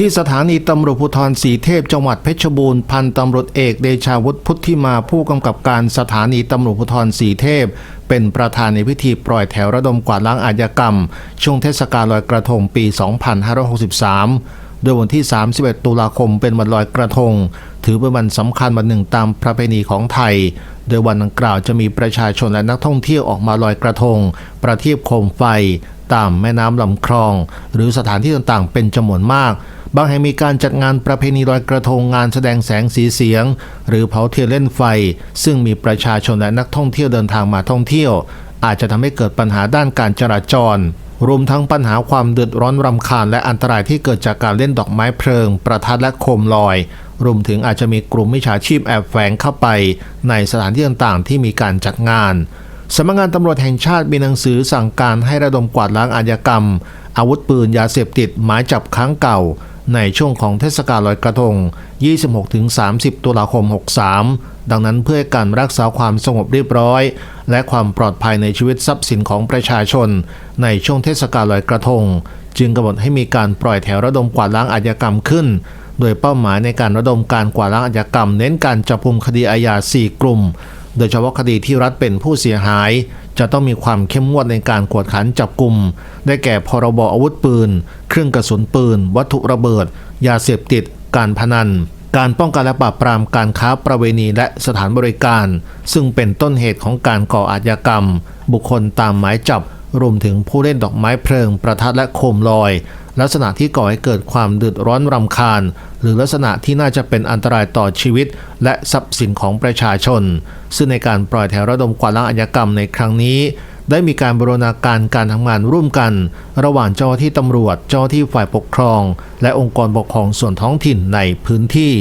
ที่สถานีตำรวจภูธรสีเทพจังหวัดเพชรบูรณ์พันตำรวจเอกเดชาวุฒิพุทธิมาผู้กำกับการสถานีตำรวจภูธรสีเทพ เป็นประธานในพิธีปล่อยแถวระดมกวาดล้างอาชญากรรม ช่วงเทศกาลลอยกระทงปี 2563 โดยวันที่ 31 ตุลาคมเป็นวันลอยกระทง ถือเป็นวันสำคัญวันหนึ่งตามประเพณีของไทย โดยวันดังกล่าวจะมีประชาชนและนักท่องเที่ยวออกมาลอยกระทง ประทีปโคมไฟ ตามแม่น้ำลำคลอง หรือสถานที่ต่างๆ เป็นจำนวนมาก บางแห่งมีการจัดงานประเพณีลอยกระทงงานแสดงแสงสีเสียง หรือเผาเทียนเล่นไฟ ซึ่งมีประชาชนและนักท่องเที่ยวเดินทางมาท่องเที่ยว อาจจะทำให้เกิดปัญหาด้านการจราจรรวมทั้งปัญหาความเดือดร้อนรำคาญและอันตรายที่เกิดจากการเล่นดอกไม้เพลิง ประทัดและโคมลอย รวมถึงอาจจะมีกลุ่มมิจฉาชีพแอบแฝงเข้าไป ในสถานที่ต่างๆ ที่มีการจัดงานสำนักงานตำรวจแห่งชาติมีหนังสือสั่งการให้ระดมกวาดล้างอาญากรรม อาวุธปืนยาเสพติดหมายจับครั้งเก่า ในช่วงของเทศกาลลอยกระทง 26-30 ตุลาคม 63 ดังนั้นเพื่อการรักษาความสงบเรียบร้อย และความปลอดภัยในชีวิตทรัพย์สินของประชาชน ในช่วงเทศกาลลอยกระทง จึงกำหนดให้มีการปล่อยแถวระดมกวาดล้างอาชญากรรมขึ้น โดยเป้าหมายในการระดมการกวาดล้างอาชญากรรม เน้นการจับกุมคดีอาญา 4 กลุ่ม โดยเฉพาะคดีที่รัฐเป็นผู้เสียหาย จะต้องมีความเข้มงวดในการกวดขันจับกลุ่ม ได้แก่พรบอาวุธปืน เครื่องกระสุนปืน วัตถุระเบิด ยาเสพติด การพนัน การป้องกันและปราบปรามการค้าประเวณีและสถานบริการ ซึ่งเป็นต้นเหตุของการก่ออาชญากรรม บุคคลตามหมายจับรวมถึงผู้เล่นดอกไม้เพลิง ประทัดและโคมลอย ลักษณะที่ก่อให้เกิดความเดือดร้อนรำคาญ หรือลักษณะที่น่าจะเป็นอันตรายต่อชีวิต และทรัพย์สินของประชาชน ซึ่งในการปล่อยแถวระดมกวาดล้างอาญากรรมในครั้งนี้ ได้มีการบรณาการการทำงานร่วมกัน ระหว่างเจ้าหน้าที่ตำรวจ เจ้าหน้าที่ฝ่ายปกครอง และองค์กรปกครองส่วนท้องถิ่นในพื้นที่